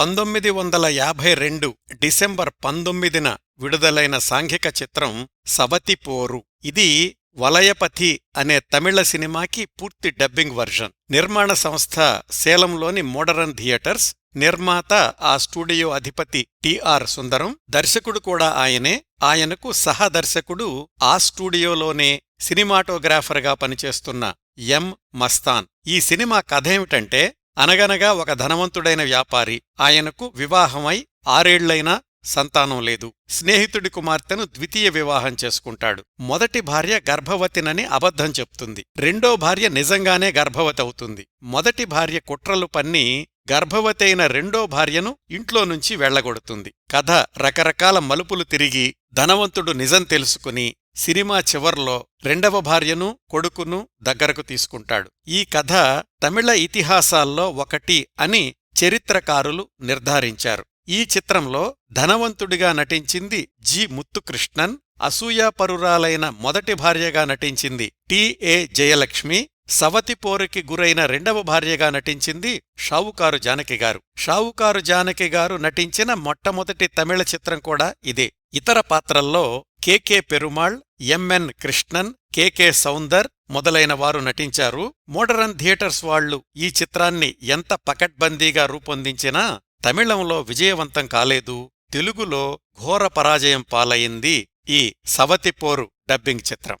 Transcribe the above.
పంతొమ్మిది వందల యాభై రెండు డిసెంబర్ పంతొమ్మిదిన విడుదలైన సాంఘిక చిత్రం సవతిపోరు ఇది వలయపతి అనే తమిళ సినిమాకి పూర్తి డబ్బింగ్ వర్షన్. నిర్మాణ సంస్థ సేలంలోని మోడరన్ థియేటర్స్ నిర్మాత ఆ స్టూడియో అధిపతి టిఆర్ సుందరం దర్శకుడు కూడా ఆయనే. ఆయనకు సహదర్శకుడు ఆ స్టూడియోలోనే సినిమాటోగ్రాఫర్గా పనిచేస్తున్న ఎం మస్తాన్. ఈ సినిమా కథేమిటంటే అనగనగా ఒక ధనవంతుడైన వ్యాపారి ఆయనకు వివాహమై ఆరేళ్ళైనా సంతానం లేదు. స్నేహితుడి కుమార్తెను ద్వితీయ వివాహం చేసుకుంటాడు. మొదటి భార్య గర్భవతినని అబద్ధం చెప్తుంది. రెండో భార్య నిజంగానే గర్భవతి అవుతుంది మొదటి భార్య కుట్రలు పన్ని గర్భవతైన రెండో భార్యను ఇంట్లో నుంచి వెళ్ళగొడుతుంది. కథ రకరకాల మలుపులు తిరిగి ధనవంతుడు నిజం తెలుసుకుని సినిమా చివర్లో రెండవ భార్యను కొడుకును దగ్గరకు తీసుకుంటాడు. ఈ కథ తమిళ ఇతిహాసాల్లో ఒకటి అని చరిత్రకారులు నిర్ధారించారు. ఈ చిత్రంలో ధనవంతుడిగా నటించింది జి. ముత్తుకృష్ణన్ అసూయాపరురాలైన మొదటి భార్యగా నటించింది టిఏ జయలక్ష్మి సవతిపోరుకి గురైన రెండవ భార్యగా నటించింది షావుకారు జానకి గారు. షావుకారు జానకి గారు నటించిన మొట్టమొదటి తమిళ చిత్రం కూడా ఇదే. ఇతర పాత్రల్లో K K Perumal M N Krishnan K K Soundar మొదలైన వారు నటించారు. మోడరన్ థియేటర్స్ వాళ్ళు ఈ చిత్రాన్ని ఎంత పకడ్బందీగా రూపొందించినా తమిళంలో విజయవంతం కాలేదు. తెలుగులో ఘోర పరాజయం పాలయింది ఈ సవతిపోరు డబ్బింగ్ చిత్రం.